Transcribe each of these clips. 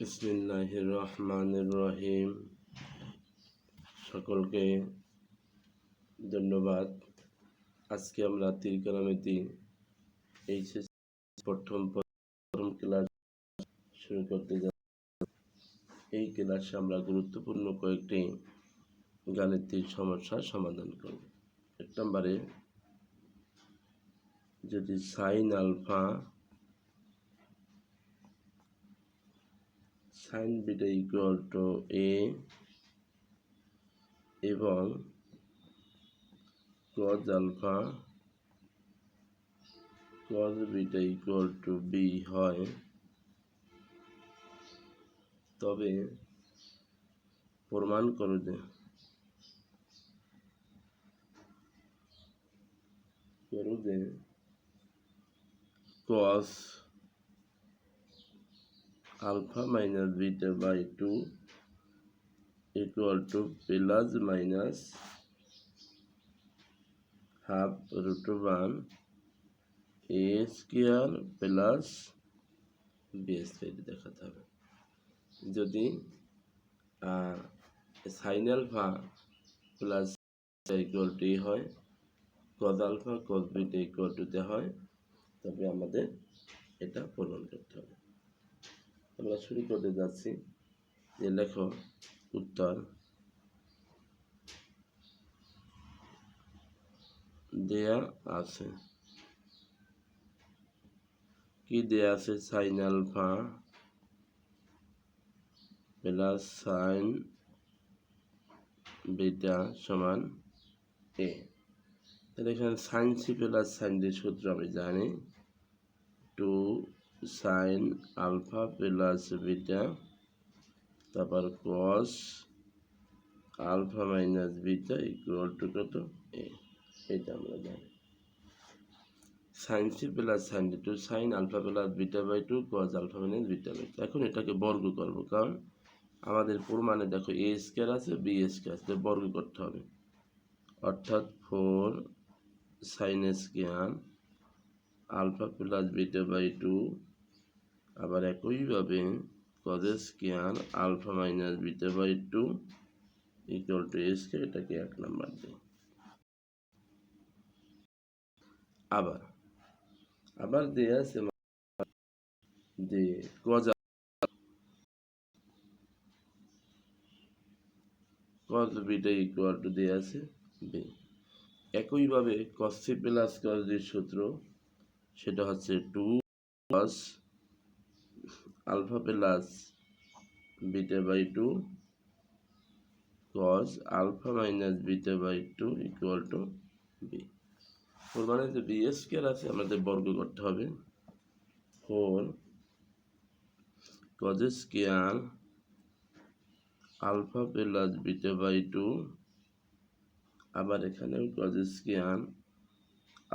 বিসমিল্লাহ রহমান রহিম সকলকে ধন্যবাদ। আজকে আমরা তিরকালামিতি এইচএস প্রথম প্রথম ক্লাস শুরু করতে যাচ্ছি। এই ক্লাসে আমরা গুরুত্বপূর্ণ কয়েকটি গাণিতিক সমস্যার সমাধান করব। এক নম্বরে যদি sine alpha sine beta equal to A এবং cos alpha cos beta equal to B হয়। তবে প্রমাণ করো যে করো যে cos alpha minus beta by 2 equal to plus minus half root 1 a square plus b square দেখাতে হবে যদি sine alpha plus equal to হয় cos alpha cos beta equal টুতে হয় তবে আমাদের এটা পূরণ করতে হবে আমরা শুরু করতে যাচ্ছি যে লেখো উত্তর। দেয়া আছে। কি দেয়া আছে? Sine alpha plus sine beta সমান এ। তাহলে এখানে sine C plus sine D সূত্র আমি জানি। Two sine alpha plus beta তারপর cos alpha minus beta equal to কত? এ এটা আমরা জানি। Sine C plus sine two sine alpha plus beta by two cos alpha minus beta by two এখন এটাকে বর্গ করব, কারণ আমাদের প্রমাণে দেখো এ স্কোয়ার আছে বি স্কোয়ার আছে বর্গ করতে হবে। অর্থাৎ four sine square alpha plus beta by two আবার একইভাবে cos square alpha minus beta by two equal to SK এটাকে এক নাম্বার দিই। আবার আবার দেয়া আছে যে cos cos beta equal to দেয়া আছে বি একইভাবে কস সি প্লাস কস ডির সূত্র, সেটা হচ্ছে two plus alpha plus beta by two cos alpha minus beta by two equal to B four মানে যে বি স্কোয়ার আছে, আমাদের বর্গ করতে হবে four cos square alpha plus beta by two. আবার এখানেও cos square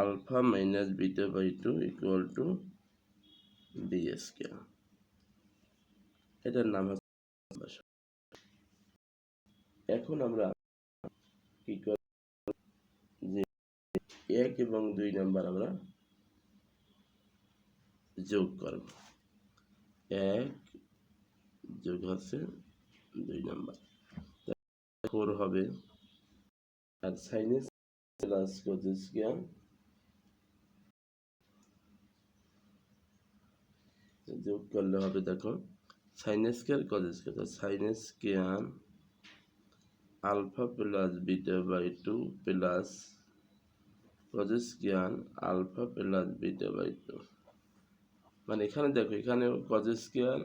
alpha minus beta by two equal to B square এটার নাম হচ্ছে এখন আমরা কি যে এক এবং দুই নাম্বার আমরা যোগ করব। এক যোগ হচ্ছে দুই নাম্বার। ফোর হবে। আর সাইনেস প্লাস কোজিস জ্ঞান যোগ করলে হবে দেখো sines square coses square sines square alpha plus beta by two plus coses জ্ঞান alpha plus beta by two মানে এখানে দেখো এখানে coses square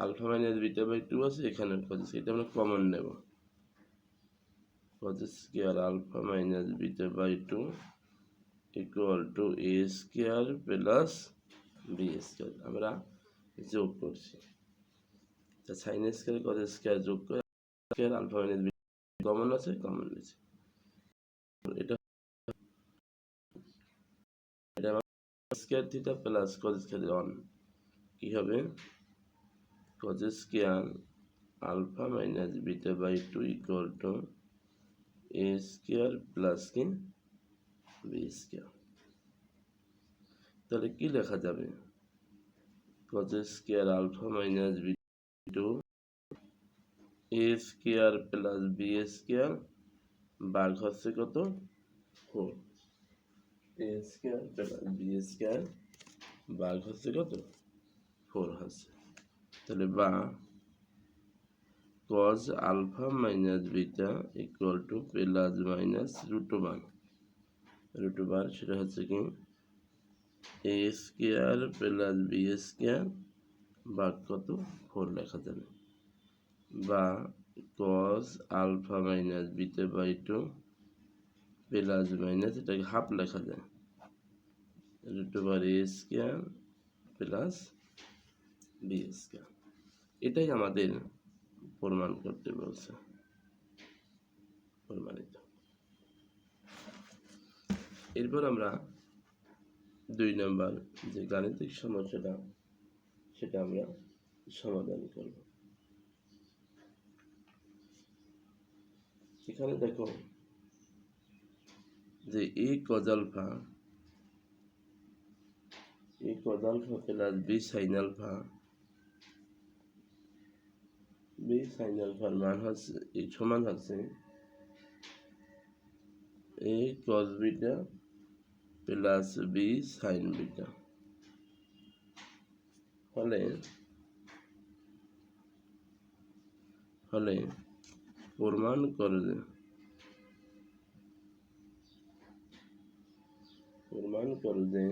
alpha minus beta by two আছে এখানে কজেস এটা আমরা কমন নেব। cos square alpha minus beta by 2 equal to a square plus b square আমরা যোগ করছি তা সাইন স্কোয়ার কস স্কোয়ার যোগ করে স্কোয়ার আলফা মাইনাস কমন আছে? কমন নিয়েছে এটা এটা square theta plus cos square one কি হবে? Cos square alpha minus beta by two equal to A square plus কি? বি স্কোয়ার তাহলে কি লেখা যাবে? Cos square alpha minus B two A square plus B square বাঘ হচ্ছে কত? Four A square plus B square বাঘ হচ্ছে কত? ফোর হচ্ছে। তাহলে বা cos alpha minus beta equal to plus minus root one root over সেটা হচ্ছে কি? A square plus B square বা কত? ফোর লেখা যাবে। বা cos alpha minus beta by two plus minus এটাকে হাফ লেখা যায়। Root over A square plus B square এটাই আমাদের প্রমাণ করতে বলছে। প্রমাণিত। এরপর আমরা দুই নম্বর যে গাণিতিক সমস্যাটা সেটা আমরা সমাধান করব। এখানে দেখো যে A cos alpha A cos alpha plus B sine alpha B sine আলফার মান হচ্ছে এই সমান হচ্ছে A cos beta plus B sine beta. ফলে ফলে প্রমাণ করে যে প্রমাণ করে যে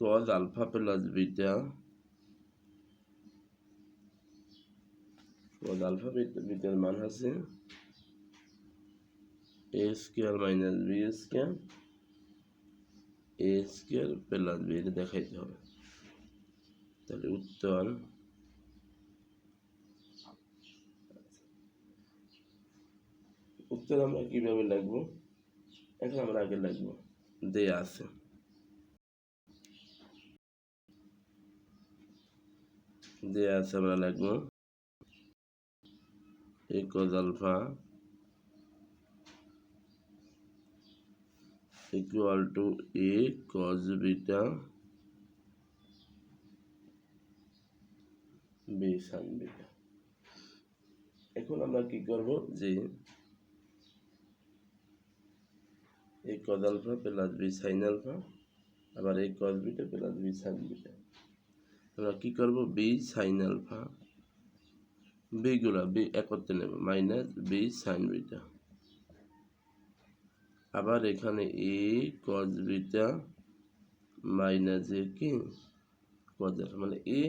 cos alpha plus beta cos alpha bitter মান আছে A square minus B square A square plus B দেখাইতে হবে। তাহলে উত্তর উত্তর আমরা কীভাবে লিখব এখন আমরা আগে লিখব দেয়া আছে। দেয়া আছে আমরা লিখব a cos equal to a cos beta b sin beta এখন আমরা কি করব যে a cos alpha plus b sin alpha আবার a cos beta plus b sin beta আমরা কি করব b sin alpha বিগুলা বি একত্রে নেব মাইনাস বি সাইন বিটা আবার এখানে A cos beta minus A কি? কজ মানে এ,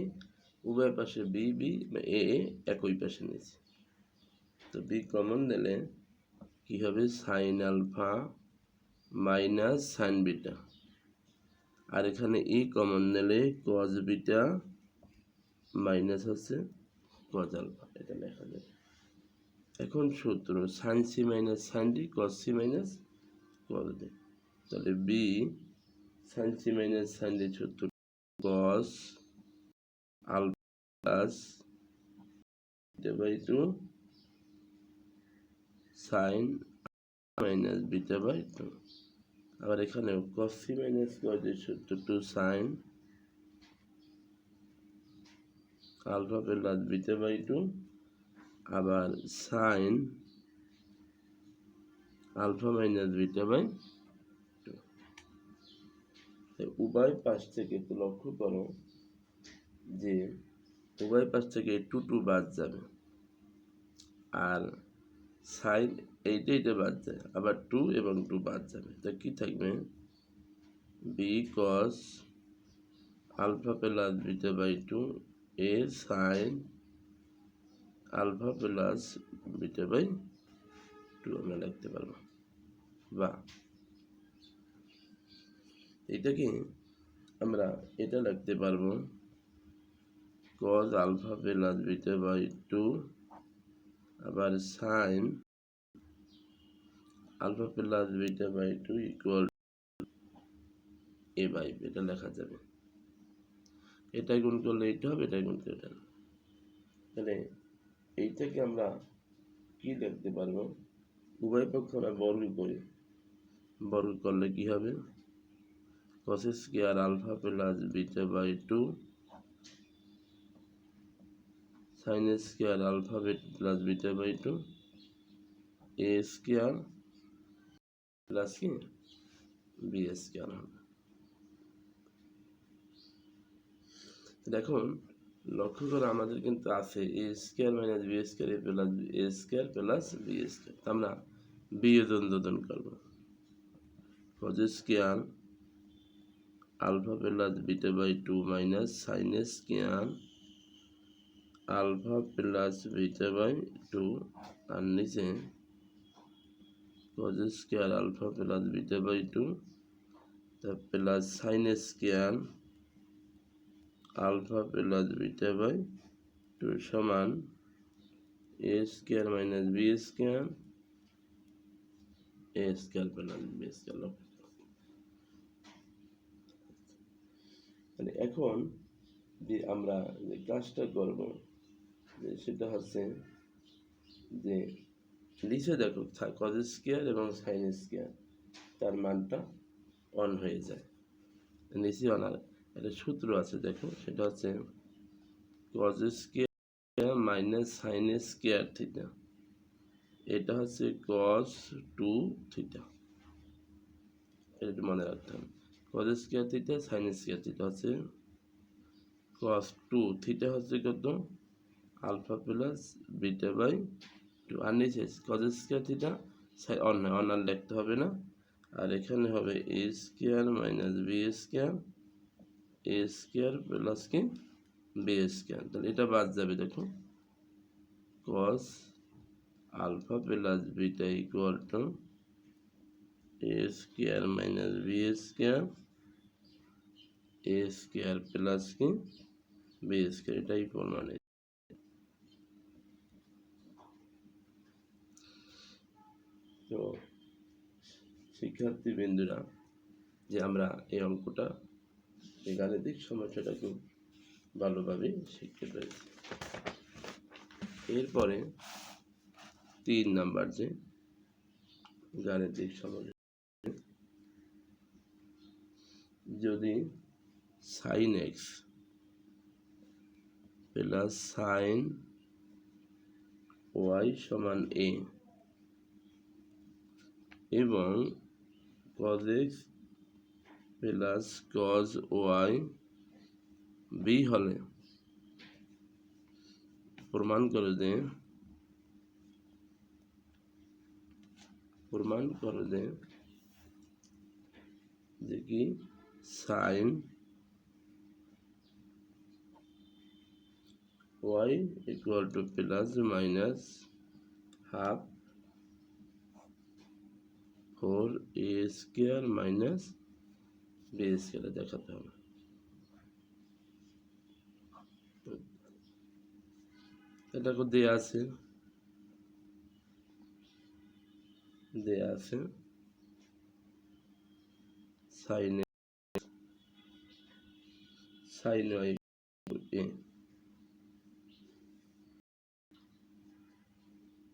উভয় পাশে বি বি এ এ একই পাশে নিয়েছি। তো বি কমন দিলে কি হবে? Sine alpha minus sine beta. আর এখানে ই কমন নিলে কজ বিটা মাইনাস হচ্ছে কজ আলফা এটা লেখা যাবে। এখন সূত্র sine C minus sine D cos C minus D তাহলে B sine C minus sine D সূত্র cos alpha plus by two sine minus beta by two আবার এখানে কস মাইনাস কস সূত্র two sine alpha plus beta by two আবার sine alpha minus beta by উভয় পাশ থেকে একটু লক্ষ্য করো যে উভয় পাশ থেকে টু টু বাদ যাবে আর সাইন এইটা এইটা বাদ যায়, আবার টু এবং টু বাদ যাবে। তা কি থাকবে? B cos alpha plus beta by two A sine alpha plus beta by two আমরা লিখতে পারব। বা এটাকে আমরা এটা লিখতে পারব? Cos alpha plus beta by two আবার sine alpha plus beta by two equal A by এটা লেখা যাবে। এটাই গুণ করলে এটা হবে এটাই গুণ করলে এটা তাহলে এইটাকে আমরা কি লিখতে পারব? উভয় পক্ষ আমরা বর্গ করি। বর্গ করলে কি হবে? Cos square alpha plus beta by two sine square alpha plus beta by two A square plus কি? বি স্কোয়ার হবে। দেখুন, লক্ষ্য করে আমাদের কিন্তু আছে A square minus B square A plus A square plus B square আমরা বিয়োজন যোজন করব। Cos square alpha plus beta by two minus sine square alpha plus beta by two. আর নিচে cos square alpha plus beta by two plus sine square alpha plus beta by two সমান A square minus B square, A square plus B square মানে এখন যে আমরা যে কাজটা করব, যে সেটা হচ্ছে যে লিখে দেখো কজ স্কোয়ার এবং সাইন স্কোয়ার তার মানটা অন হয়ে যায়। নিচে অনার একটা সূত্র আছে, দেখো, সেটা হচ্ছে cos square minus sin square theta এটা হচ্ছে কস টু থিটা এটা মনে রাখতে হবে। Cos square theta sin square theta হচ্ছে কস টু থিটা হচ্ছে কত? Alpha plus beta by two আর নিচে কজ স্কোয়ার থিটা অন্য অনার লিখতে হবে না। আর এখানে হবে A square minus B square A square plus কি? B square. তাহলে এটা বাদ যাবে, দেখো। Cos alpha plus beta equal to A square minus B square A square plus কি? বি স্কোয়ার এটাই প্রমাণে তো শিক্ষার্থী বিন্দুরা, যে আমরা এই অঙ্কটা, এই গাণিতিক সমস্যাটা খুব ভালোভাবে শিখতে পেরেছি। এরপরে তিন নাম্বার যে গাণিতিক সমস্যা, যদি sine X plus sine Y সমান এ এবং cos X plus cos Y B হলে প্রমাণ করে যে প্রমাণ করে যে যে কি sine Y equal to plus minus half four A square minus B স্কোয়ারে দেখাতে হবে। এটা দেয়া আছে। দেয়া আছে। সাইন সাইন ওয়াই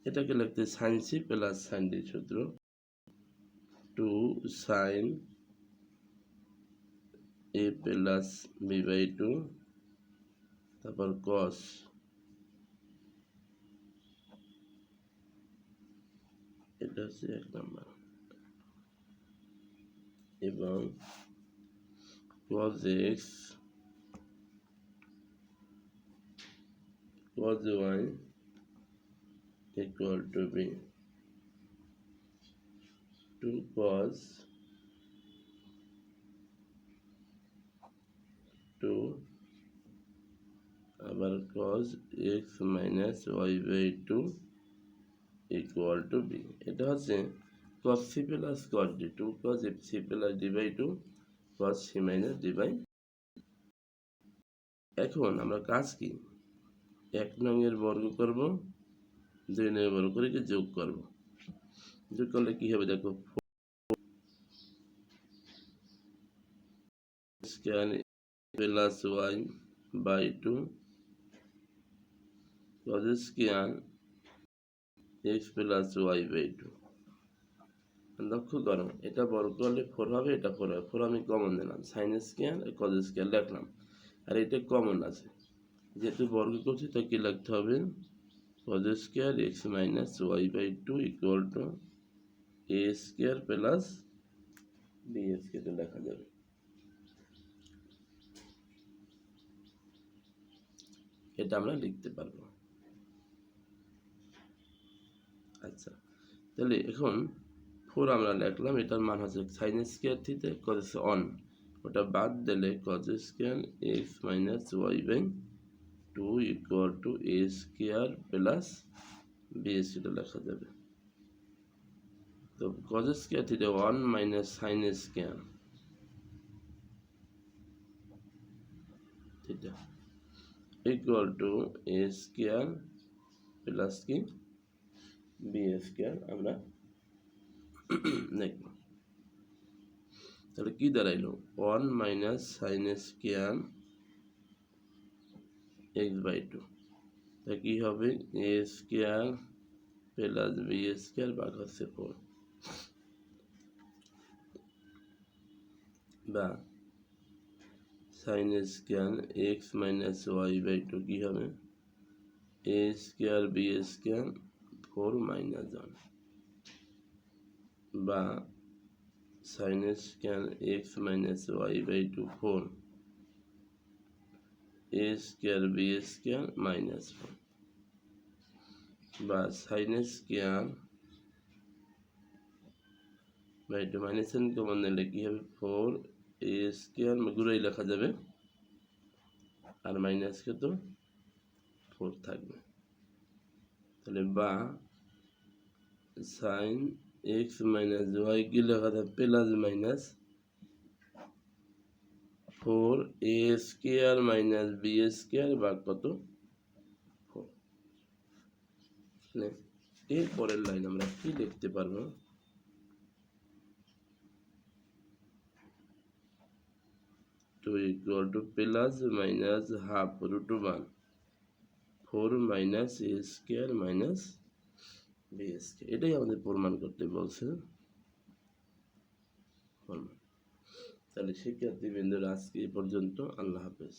এটাকে লিখতে sine C plus sine D সূত্র two sine A plus B by two, তারপর কস এটা হচ্ছে এক নাম্বার। এবং cos x, cos y equal to b 2 cos 2 আবার cos x minus y by 2 equal to B এটা হচ্ছে cos c plus cos d 2 cos f c plus d by 2 cos c minus d by এখন আমরা কাজ কি? এক নঙের বর্গ করব। দুই নঙের বর্গ করে যোগ করব। যোগ করলে কি হবে দেখো? Plus Y by two cos X plus Y by two লক্ষ্য করো, এটা বর্গ করলে ফোর হবে, এটা ফোর হবে। ফোর আমি কমন দিলাম সাইন স্কোয়ার কজ স্কোয়ার লিখলাম। আর এটা কমন আছে। যেহেতু বর্গ করছি, তো কি লিখতে হবে? Cos square X minus Y by two equal to A square plus B square লেখা যাবে। এটা আমরা লিখতে পারব। আচ্ছা তাহলে এখন ফোর আমরা লিখলাম, এটার মান হচ্ছে সাইন স্কোয়ার থিতে কজ অন ওটা বাদ দিলে cos square X minus Y by two equal to A square plus B square লেখা যাবে তো cos square theta one minus sine square theta equal to A square plus কি B square আমরা দেখব তাহলে কি দাঁড়াইলো one minus sine square X by two তা কি হবে? A square plus B square ভাগ হচ্ছে ফোর বা sine square X minus Y by two কী হবে? A square B square four minus one বা sine square X minus Y by two four A square B square minus four বা sine square by two minus N common নিলে কী হবে? Four A square ঘুরেই লেখা যাবে। আর মাইনাসকে তো four থাকবে। তাহলে বা সাইন এক্স মাইনাস ওয়াই কি লেখা থাকবে? Plus minus four, A square minus B square বা কত? ফোর। এর পরের লাইন আমরা কি লিখতে পারব? Two equal to plus minus half root one. Four minus A square minus B square. এটাই আমাদের প্রমাণ করতে বলছে। তাহলে শিক্ষার্থী বিন্দুর আজকে এই পর্যন্ত আল্লাহ হাফেজ।